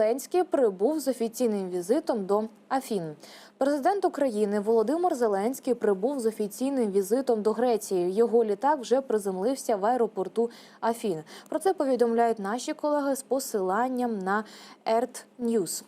Зеленський прибув з офіційним візитом до Афін. Президент України Володимир Зеленський прибув з офіційним візитом до Греції. Його літак вже приземлився в аеропорту Афін. Про це повідомляють наші колеги з посиланням на Ерт News.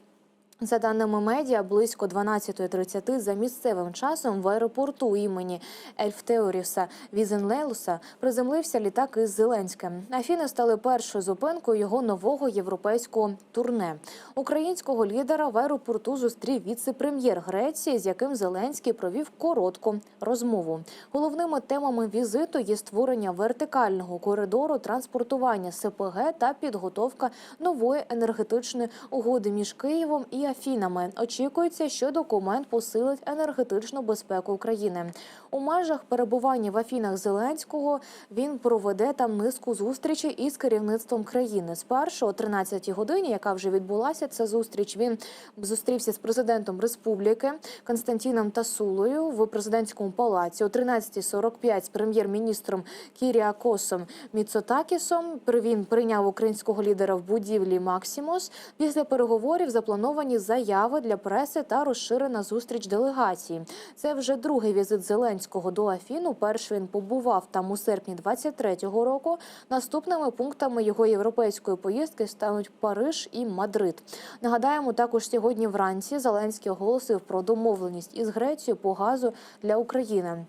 За даними медіа, близько 12.30 за місцевим часом в аеропорту імені Ельфтеоріса Візенлеуса приземлився літак із Зеленським. Афіни стали першою зупинкою його нового європейського турне. Українського лідера в аеропорту зустрів віце-прем'єр Греції, з яким Зеленський провів коротку розмову. Головними темами візиту є створення вертикального коридору транспортування СПГ та підготовка нової енергетичної угоди між Києвом і Афінами. Очікується, що документ посилить енергетичну безпеку України. У межах перебування в Афінах Зеленського він проведе там низку зустрічей із керівництвом країни. Спершу о 13-й годині, яка вже відбулася, ця зустріч він зустрівся з президентом республіки Константіном Тасулою в президентському палаці. О 13.45 з прем'єр-міністром Кіріакосом Міцотакісом він прийняв українського лідера в будівлі Максимус. Після переговорів заплановані заяви для преси та розширена зустріч делегації. Це вже другий візит Зеленського до Афіну. Перший він побував там у серпні 23-го року. Наступними пунктами його європейської поїздки стануть Париж і Мадрид. Нагадаємо, також сьогодні вранці Зеленський оголосив про домовленість із Грецією по газу для України.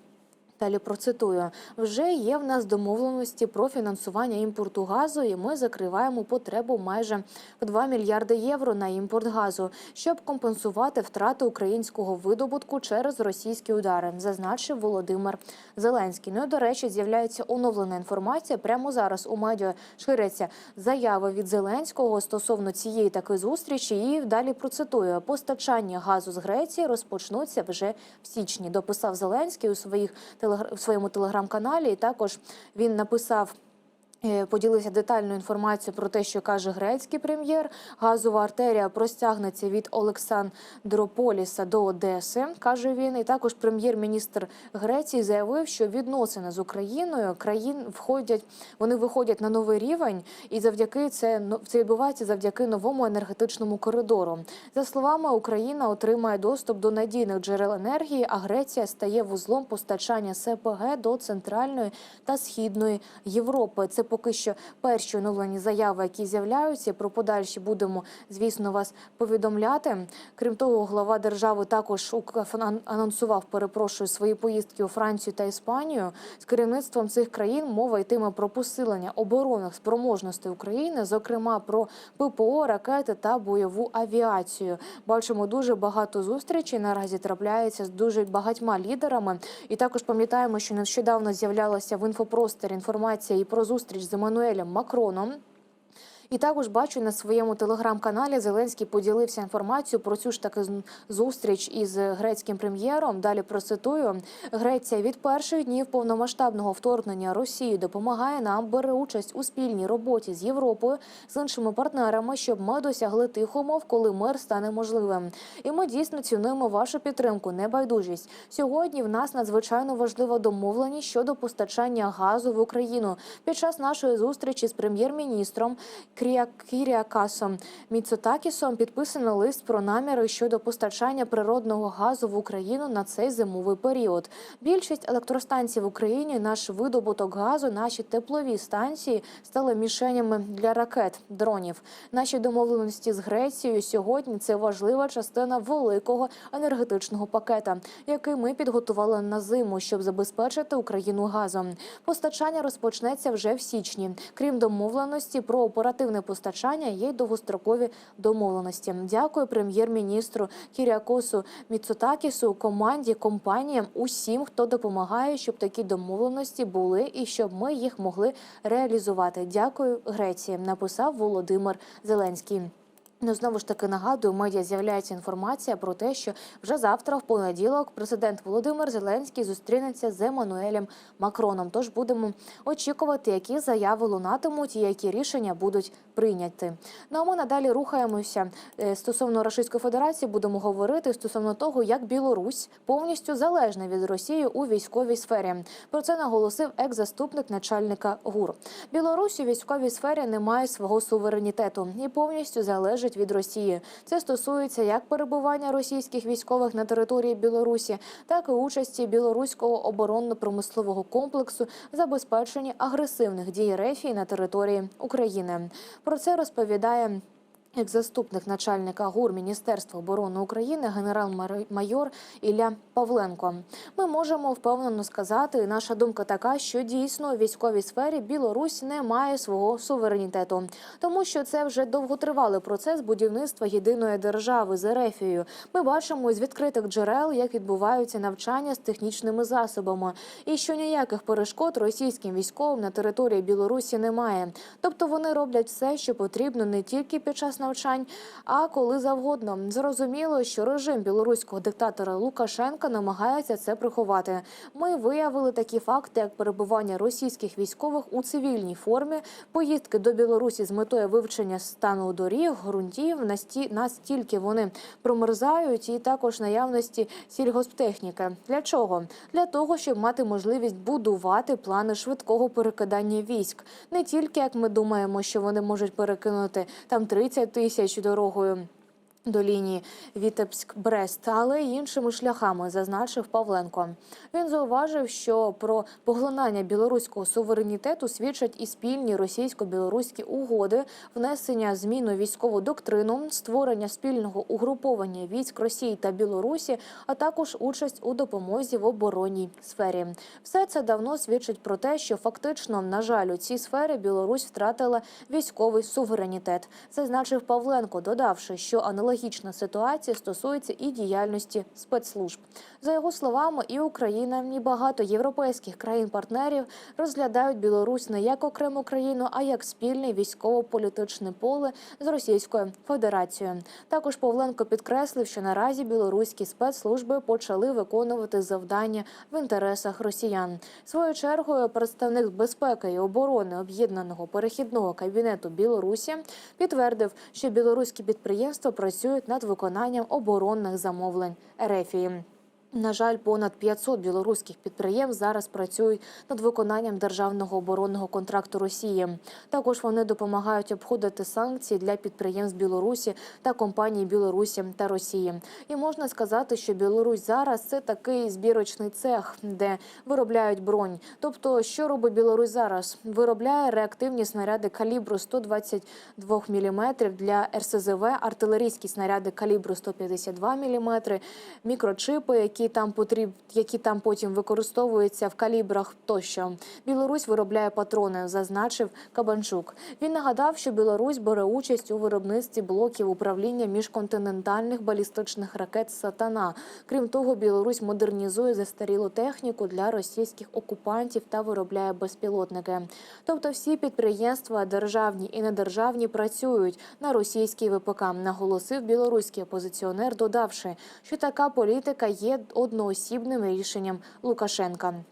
Далі процитую: вже є в нас домовленості про фінансування імпорту газу, і ми закриваємо потребу майже в 2 мільярди євро на імпорт газу, щоб компенсувати втрати українського видобутку через російські удари, зазначив Володимир Зеленський. Ну до речі, з'являється оновлена інформація. Прямо зараз у медіа ширяться заяви від Зеленського стосовно цієї такої зустрічі. І далі процитую: постачання газу з Греції розпочнуться вже в січні. Дописав Зеленський у своїх телегра- в своєму телеграм-каналі. І також він написав. Е, Поділився детальною інформацією про те, що каже грецький прем'єр. Газова артерія простягнеться від Олександрополіса до Одеси, каже він. І також прем'єр-міністр Греції заявив, що відносини з Україною країн входять, вони виходять на новий рівень, і завдяки це це відбувається завдяки новому енергетичному коридору. За словами, Україна отримає доступ до надійних джерел енергії, а Греція стає вузлом постачання СПГ до центральної та східної Європи. Це поки що перші оновлені заяви, які з'являються. Про подальші будемо, звісно, вас повідомляти. Крім того, глава держави також анонсував, перепрошую, свої поїздки у Францію та Іспанію. З керівництвом цих країн мова йтиме про посилення оборонних спроможностей України, зокрема про ППО, ракети та бойову авіацію. Бачимо дуже багато зустрічей. Наразі трапляється з дуже багатьма лідерами. І також пам'ятаємо, що нещодавно з'являлася в інфопросторі інформація і про зустріч з Еммануелем Макроном. І також бачу на своєму телеграм-каналі Зеленський поділився інформацією про цю ж таки зустріч із грецьким прем'єром. Далі процитую: Греція від перших днів повномасштабного вторгнення Росії допомагає нам бере участь у спільній роботі з Європою з іншими партнерами, щоб ми досягли тих умов, коли мир стане можливим. І ми дійсно цінуємо вашу підтримку, небайдужість. Сьогодні в нас надзвичайно важлива домовленість щодо постачання газу в Україну. Під час нашої зустрічі з прем'єр-міністром Крія Кіріакасом Міцотакісом підписано лист про наміри щодо постачання природного газу в Україну на цей зимовий період. Більшість електростанцій в Україні, наш видобуток газу, наші теплові станції стали мішенями для ракет, дронів. Наші домовленості з Грецією сьогодні це важлива частина великого енергетичного пакета, який ми підготували на зиму, щоб забезпечити Україну газом. Постачання розпочнеться вже в січні. Крім домовленості про оперативне постачання, є довгострокові домовленості. Дякую прем'єр-міністру Кіріакосу Міцотакісу, команді, компаніям, усім, хто допомагає, щоб такі домовленості були і щоб ми їх могли реалізувати. Дякую, Греції. Написав Володимир Зеленський. Ну, знову ж таки нагадую, медіа з'являється інформація про те, що вже завтра, в понеділок, президент Володимир Зеленський зустрінеться з Еммануелем Макроном. Тож будемо очікувати, які заяви лунатимуть і які рішення будуть прийняті. Ну а ми надалі рухаємося Е, стосовно Російської Федерації. Будемо говорити стосовно того, як Білорусь повністю залежна від Росії у військовій сфері. Про це наголосив екс-заступник начальника ГУР. Білорусь у військовій сфері не має свого суверенітету і повністю залежить залежать від Росії. Це стосується як перебування російських військових на території Білорусі, так і участі білоруського оборонно-промислового комплексу забезпеченні агресивних дій Рефії на території України. Про це розповідає. Як заступник начальника ГУР Міністерства оборони України генерал-майор Ілля Павленко, ми можемо впевнено сказати, наша думка така, що дійсно у військовій сфері Білорусь не має свого суверенітету, тому що це вже довготривалий процес будівництва єдиної держави з Ерефією. Ми бачимо із відкритих джерел, як відбуваються навчання з технічними засобами, і що ніяких перешкод російським військовим на території Білорусі немає. Тобто вони роблять все, що потрібно не тільки під час навчань, а коли завгодно. Зрозуміло, що режим білоруського диктатора Лукашенка намагається це приховати. Ми виявили такі факти, як перебування російських військових у цивільній формі, поїздки до Білорусі з метою вивчення стану доріг, ґрунтів, насті- настільки вони промерзають, і також наявності сільгосптехніки. Для чого? Для того, щоб мати можливість будувати плани швидкого перекидання військ, не тільки як ми думаємо, що вони можуть перекинути там 30 тисяч дорогою. До лінії Вітебськ-Брест, але іншими шляхами, зазначив Павленко. Він зауважив, що про поглинання білоруського суверенітету свідчать і спільні російсько-білоруські угоди, внесення змін у військову доктрину, створення спільного угруповання військ Росії та Білорусі, а також участь у допомозі в оборонній сфері. Все це давно свідчить про те, що фактично, на жаль, у цій сфері Білорусь втратила військовий суверенітет, зазначив Павленко, додавши, що аналогічна ситуація стосується і діяльності спецслужб. За його словами, і Україна, і багато європейських країн-партнерів розглядають Білорусь не як окрему країну, а як спільне військово-політичне поле з Російською Федерацією. Також Павленко підкреслив, що наразі білоруські спецслужби почали виконувати завдання в інтересах росіян. Своєю чергою представник безпеки і оборони об'єднаного перехідного кабінету Білорусі підтвердив, що білоруські підприємства працюють над виконанням оборонних замовлень Ерефії. На жаль, понад 500 білоруських підприємств зараз працюють над виконанням державного оборонного контракту Росії. Також вони допомагають обходити санкції для підприємств Білорусі та компаній Білорусі та Росії. І можна сказати, що Білорусь зараз це такий збірочний цех, де виробляють бронь. Тобто, що робить Білорусь зараз? Виробляє реактивні снаряди калібру 122 мм для РСЗВ, артилерійські снаряди калібру 152 мм, мікрочипи, які там потріб, які там потім використовуються в калібрах тощо. Білорусь виробляє патрони, зазначив Кабанчук. Він нагадав, що Білорусь бере участь у виробництві блоків управління міжконтинентальних балістичних ракет Сатана. Крім того, Білорусь модернізує застарілу техніку для російських окупантів та виробляє безпілотники. Тобто, всі підприємства, державні і недержавні, працюють на російський ВПК, наголосив білоруський опозиціонер, додавши, що така політика є одноосібним рішенням Лукашенка.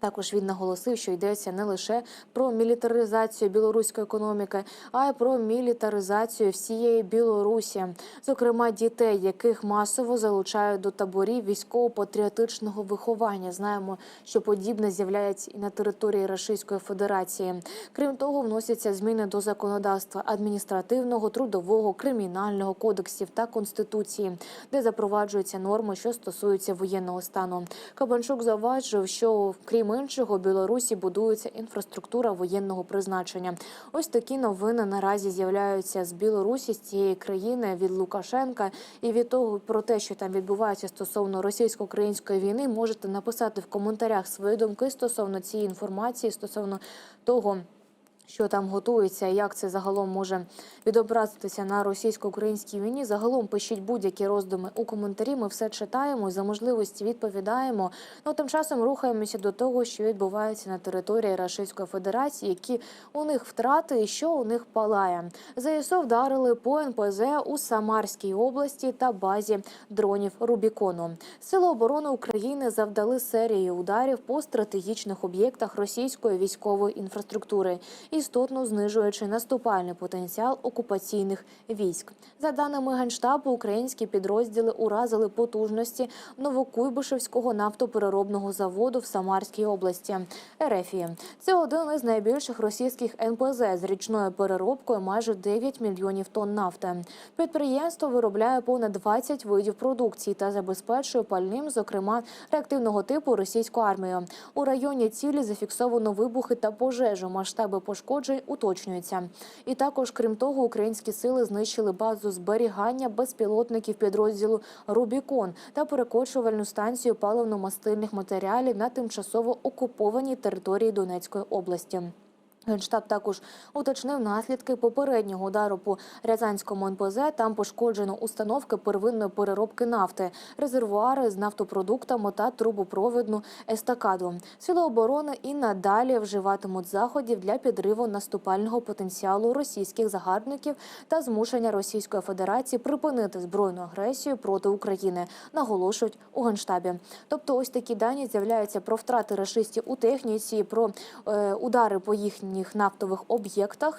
Також він наголосив, що йдеться не лише про мілітаризацію білоруської економіки, а й про мілітаризацію всієї Білорусі, зокрема дітей, яких масово залучають до таборів військово-патріотичного виховання. Знаємо, що подібне з'являється і на території Російської Федерації. Крім того, вносяться зміни до законодавства адміністративного, трудового, кримінального кодексів та конституції, де запроваджуються норми, що стосуються воєнного стану. Кабанчук зауважив, що крім іншого, у Білорусі будується інфраструктура воєнного призначення. Ось такі новини наразі з'являються з Білорусі, з цієї країни від Лукашенка і від того про те, що там відбувається стосовно російсько-української війни. Можете написати в коментарях свої думки стосовно цієї інформації, стосовно того. Що там готується, як це загалом може відобразитися на російсько-українській війні? Загалом пишіть будь-які роздуми у коментарі. Ми все читаємо за можливості відповідаємо. Ну тим часом рухаємося до того, що відбувається на території Російської Федерації, які у них втрати і що у них палає. ЗСУ вдарили по НПЗ у Самарській області та базі дронів Рубікону. Сили оборони України завдали серію ударів по стратегічних об'єктах російської військової інфраструктури. І істотно знижуючи наступальний потенціал окупаційних військ. За даними генштабу, українські підрозділи уразили потужності Новокуйбишевського нафтопереробного заводу в Самарській області. Ерефії це один із найбільших російських НПЗ з річною переробкою майже 9 мільйонів тонн нафти. Підприємство виробляє понад 20 видів продукції та забезпечує пальним, зокрема реактивного типу російську армію. У районі цілі зафіксовано вибухи та пожежу. Масштаби пошкоджень уточнюється. І також, крім того, українські сили знищили базу зберігання безпілотників підрозділу Рубікон та перекочувальну станцію паливно-мастильних матеріалів на тимчасово окупованій території Донецької області. Генштаб також уточнив наслідки попереднього удару по Рязанському НПЗ. Там пошкоджено установки первинної переробки нафти, резервуари з нафтопродуктами та трубопровідну естакаду. Сили оборони і надалі вживатимуть заходів для підриву наступального потенціалу російських загарбників та змушення Російської Федерації припинити збройну агресію проти України, наголошують у генштабі. Тобто, ось такі дані з'являються про втрати рашистів у техніці, про е, удари по їхніх нафтових об'єктах.